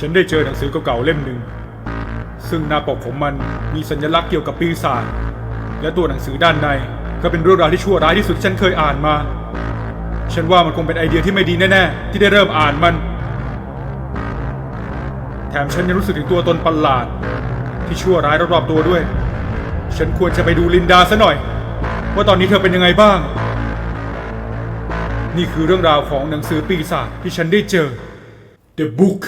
ฉันได้เจอหนังสือเก่าๆเล่มหนึ่ง ซึ่งหน้าปกของมันมีสัญลักษณ์เกี่ยวกับปีศาจและตัวหนังสือด้านในก็เป็นเรื่องราวที่ชั่วร้ายที่สุดที่ฉันเคยอ่านมา ฉันว่ามันคงเป็นไอเดียที่ไม่ดีแน่ๆ ที่ได้เริ่มอ่านมัน แถมฉันยังรู้สึกถึงตัวตนประหลาด ที่ชั่วร้ายรอบๆตัวด้วย ฉันควรจะไปดูลินดาซะหน่อย ว่าตอนนี้เธอเป็นยังไงบ้าง นี่คือเรื่องราวของหนังสือปีศาจที่ฉันได้เจอ The Book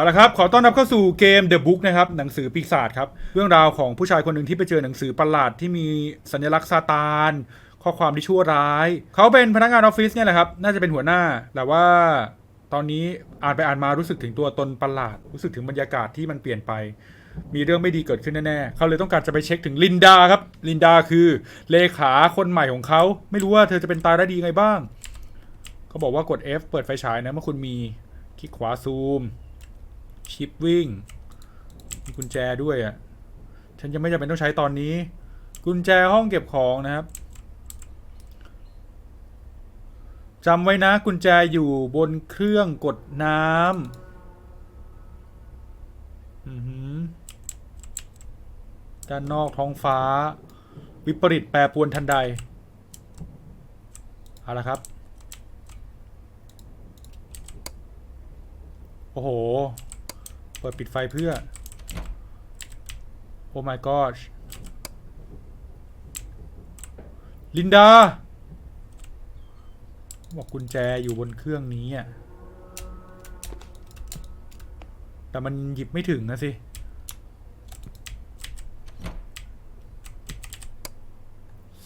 เอาละครับ ขอต้อนรับเข้าสู่เกม The Book นะครับ หนังสือปีศาจครับ เรื่องราวของผู้ชายคนหนึ่งที่ไปเจอหนังสือประหลาดที่มีสัญลักษณ์ซาตาน ข้อความที่ชั่วร้าย เขาเป็นพนักงานออฟฟิศเนี่ยแหละครับ น่าจะเป็นหัวหน้า แต่ว่าตอนนี้อ่านไปอ่านมารู้สึกถึงตัวตนประหลาด รู้สึกถึงบรรยากาศที่มันเปลี่ยนไป มีเรื่องไม่ดีเกิดขึ้นแน่ๆ เขาเลยต้องการจะไปเช็คถึงลินดาครับ ลินดาคือเลขาคนใหม่ของเขา ไม่รู้ว่าเธอจะเป็นตายได้ดีไงบ้าง เขาบอกว่ากด F เปิดไฟฉายนะเมื่อคุณมี คลิกขวาซูม ชิปวิ่ง มีกุญแจด้วยอะ ฉันยังไม่จำเป็นต้องใช้ตอนนี้ กุญแจห้องเก็บของนะครับจำไว้นะกุญแจอยู่บนเครื่องกดน้ำอือหือด้านนอกท้องฟ้า วิปริตแปรปวนทันใด เอาละครับ โอ้โห เปิดปิดไฟเพื่อ โอ้ my god ลินดา บอกกุญแจอยู่บนเครื่องนี้อะ แต่มันหยิบไม่ถึงนะสิ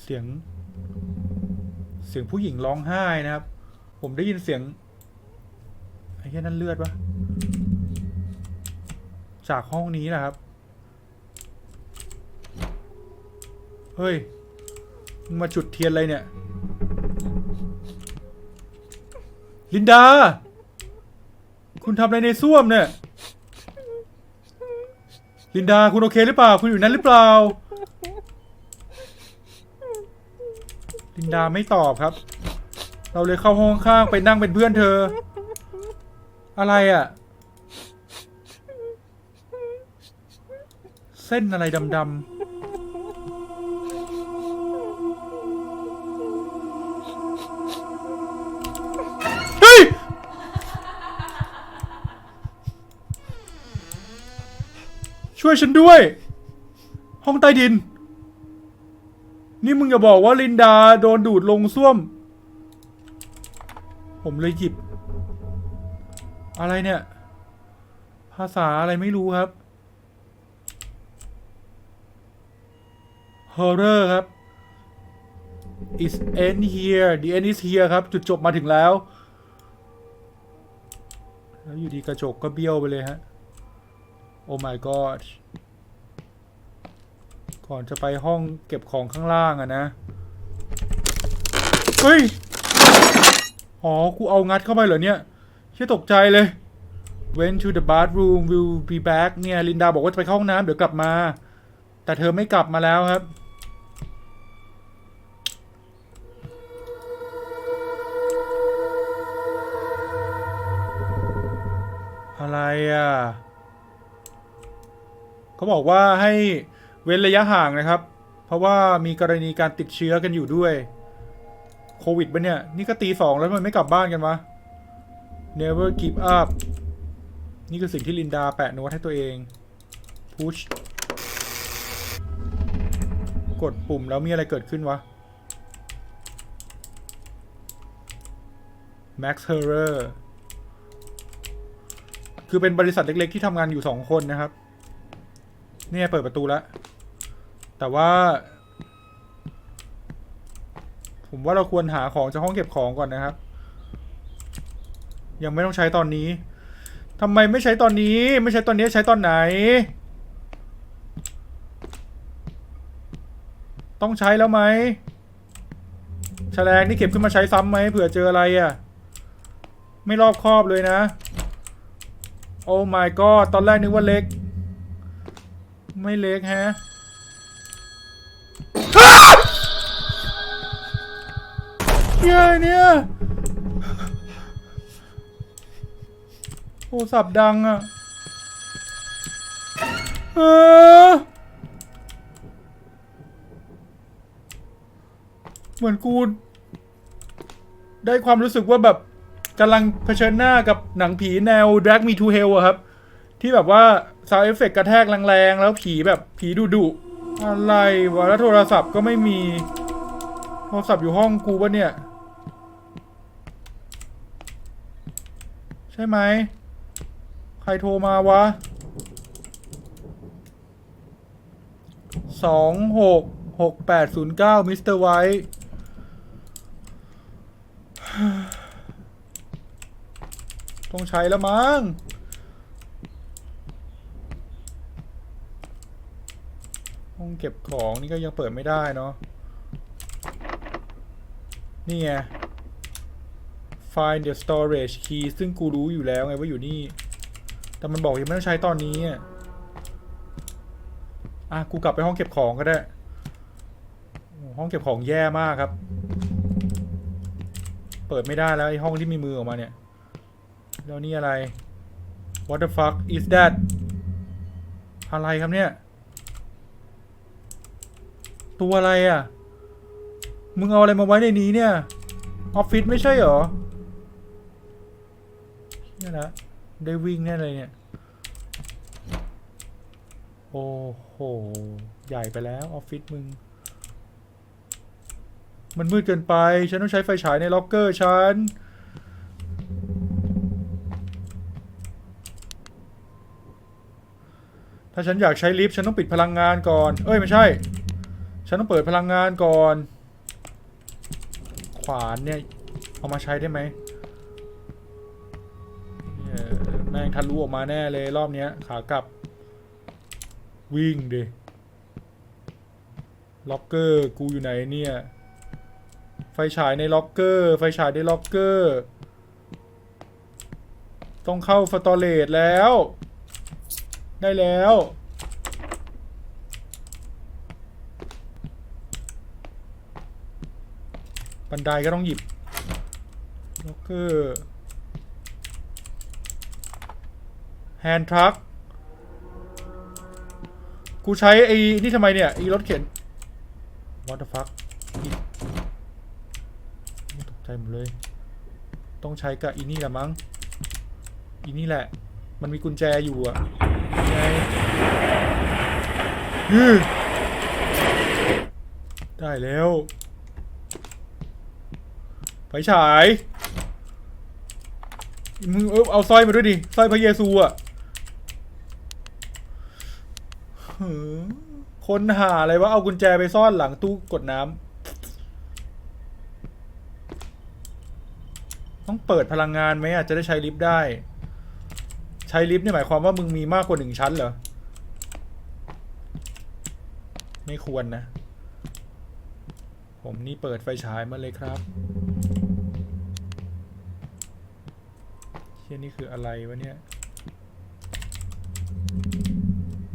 เสียง เสียงผู้หญิงร้องไห้นะครับ ผมได้ยินเสียง ไอ้แค่นั่นเลือดปะ จากห้องนี้นะครับ เฮ้ยมึงมาจุดเทียนอะไรเนี่ย ลินดา คุณทำอะไรในส้วมเนี่ย ลินดาคุณโอเคหรือเปล่า คุณอยู่นั้นหรือเปล่า ลินดาไม่ตอบครับ เราเลยเข้าห้องข้างไปนั่งเป็นเพื่อนเธอ อะไรอะ่ะ ส้นอะไรดำๆ เฮ้ย ช่วยฉันด้วย ห้องใต้ดิน นี่มึงอย่าบอกว่าลินดาโดนดูดลงส้วม ผมเลยหยิบ อะไรเนี่ย ภาษาอะไรไม่รู้ครับ horror ครับ is end here the end is here ครับ จุดจบมาถึงแล้ว แล้วอยู่ดีกระจกก็เบี้ยวไปเลยฮะ oh my god ก่อนจะไปห้องเก็บของข้างล่างอะนะ เฮ้ย อ๋อ กูเอางัดเข้าไปเหรอเนี่ยเชี่ยตกใจเลย went to the bathroom will be back เนี่ย ลินดาบอกว่าจะไปเข้าห้องน้ำเดี๋ยวกลับมา แต่เธอไม่กลับมาแล้วครับ อะไรอะเขาบอกว่าให้เว้นระยะห่างนะครับ เพราะว่ามีกรณีการติดเชื้อกันอยู่ด้วยโควิดปะเนี่ย นี่ก็ตีสองแล้วทำไมันไม่กลับบ้านกันวะ never give up นี่คือสิ่งที่ลินดาแปะโน้ตให้ตัวเอง push กดปุ่มแล้วมีอะไรเกิดขึ้นวะ Max Horror คือเป็นบริษัทเล็ก ๆ ที่ทำงานอยู่สองคนนะครับ เนี่ยเปิดประตูแล้ว แต่ว่า ผมว่าเราควรหาของจากห้องเก็บของก่อนนะครับ ยังไม่ต้องใช้ตอนนี้ทำไมไม่ใช้ตอนนี้ ไม่ใช้ตอนนี้ใช้ตอนไหน ต้องใช้แล้วไหมแฉลงนี่เก็บขึ้นมาใช้ซ้ำไหมเผื่อเจออะไรอะ่ะ ไม่รอบคอบเลยนะ โอ้ my god ตอนแรกนึกว่าเล็ก ไม่เล็กแฮะเหี้ยอะไรเนี่ยโทรศัพท์ดังอะเออเหมือนกู ได้ความรู้สึกว่าแบบ กำลังเผชิญหน้ากับหนังผีแนว Drag Me to Hell อะครับ ที่แบบว่า Sound Effect กระแทกแรงๆ แล้วผีแบบผีดุดุๆอะไรวะแล้วโทรศัพท์ก็ไม่มี โทรศัพท์อยู่ห้องกูปะเนี่ย ใช่ไหม ใครโทรมาวะสองหกหกแปดศูนย์เก้ามิสเตอร์ไวท์ ต้องใช้แล้วมั้งห้องเก็บของนี่ก็ยังเปิดไม่ได้เนาะนี่ไง find the storage key ซึ่งกูรู้อยู่แล้วไงว่าอยู่นี่ แต่มันบอกยังไม่ต้องใช้ตอนนี้อะอะกูกลับไปห้องเก็บของก็ได้ ห้องเก็บของแย่มากครับ เปิดไม่ได้แล้วไอ้ห้องที่มีมือออกมาเนี่ย แล้วนี่อะไร what the fuck is that อะไรครับเนี่ย ตัวอะไรอะ มึงเอาอะไรมาไว้ในนี้เนี่ย ออฟฟิศไม่ใช่เหรอนี่นะได้วิ่งแน่เลยเนี่ย โอ้โห ใหญ่ไปแล้ว ออฟฟิศมึง มันมืดเกินไป ฉันต้องใช้ไฟฉายในล็อกเกอร์ฉัน ถ้าฉันอยากใช้ลิฟต์ฉันต้องปิดพลังงานก่อน เอ้ยไม่ใช่ ฉันต้องเปิดพลังงานก่อน ขวานเนี่ย เอามาใช้ได้ไหมแม่งทะลุออกมาแน่เลยรอบเนี้ย ขากลับ วิ่งดิล็อกเกอร์กูอยู่ไหนเนี่ย ไฟฉายในล็อกเกอร์ ไฟฉายในล็อกเกอร์ ต้องเข้าสตอเรจแล้ว ได้แล้ว บันไดก็ต้องหยิบล็อกเกอร์แฮนด์ทรัคกูใช้ไอ้นี่ทำไมเนี่ยไอ้รถเข็น what the fuck ตกใจหมดเลย ต้องใช้กับอีนี่แหละมั้งอีนี่แหละ มันมีกุญแจอยู่อะไงยือได้แล้วไฟฉายมึงเออเอาสร้อยมาด้วยดิสร้อยพระเยซูอะคนหาอะไรวะเอากุญแจไปซ่อนหลังตู้กดน้ำต้องเปิดพลังงานไหมอะจะได้ใช้ลิฟต์ได้ ช้ลิฟต์นี่หมายความว่ามึงมีมากกว่าหนึ่งชั้นเหรอ ไม่ควรนะ ผมนี่เปิดไฟฉายมาเลยครับเชี่ยนี่คืออะไรวะเนี่ย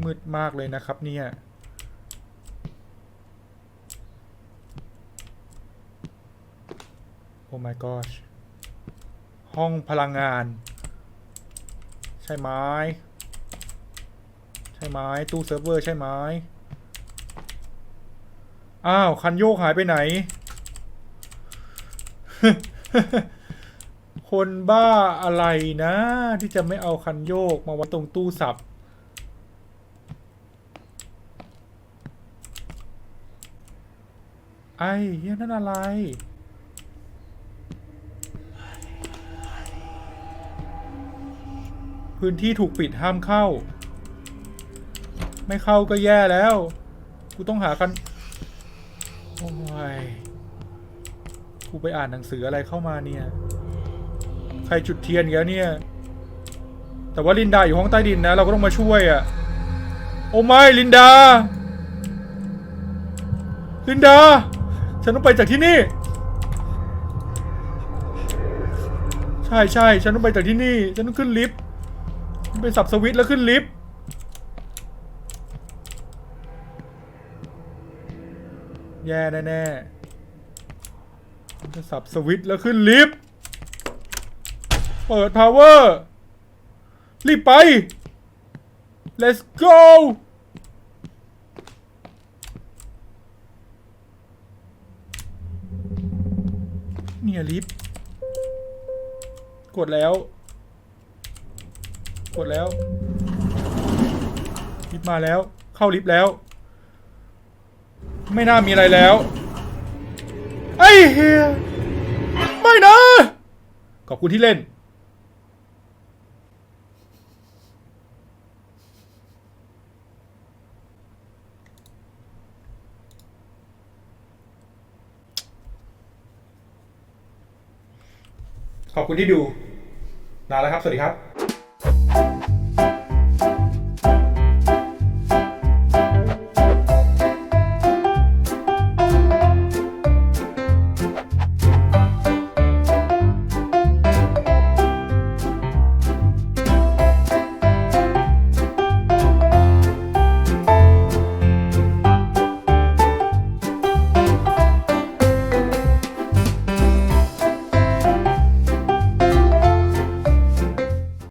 มืดมากเลยนะครับเนี่ยโอ้ my gosh ห้องพลังงาน ช่ไหมใช่ไหมตู้เซิร์ฟเวอร์ใช่ไหมอ้าว คันโยกหายไปไหน คนบ้าอะไรนะ ที่จะไม่เอาคันโยกมาไว้ตรงตู้สับ ไอ้เฮียนั่นอะไร พื้นที่ถูกปิดห้ามเข้า ไม่เข้าก็แย่แล้ว กูต้องหากันโอ้ยกูไปอ่านหนังสืออะไรเข้ามาเนี่ย ใครจุดเทียนอีกแล้วเนี่ย แต่ว่าลินดาอยู่ห้องใต้ดินนะ เราก็ต้องมาช่วยอะ่ะ โอ้ไม่ลินดา ลินดา ฉันต้องไปจากที่นี่ ใช่ใช่ฉันต้องไปจากที่นี่ ฉันต้องขึ้นลิฟต์ ไปสับสวิตช์แล้วขึ้นลิฟต์แย่แน่ๆจะสับสวิตช์แล้วขึ้นลิฟต์เปิด power รีบไป let's go เนี่ยลิฟต์กดแล้ว กดแล้วลิฟต์มาแล้ว เข้าลิฟต์แล้ว ไม่น่ามีอะไรแล้วไอ้เฮียไม่นะ ขอบคุณที่เล่น ขอบคุณที่ดูลาแล้วครับ สวัสดีครับ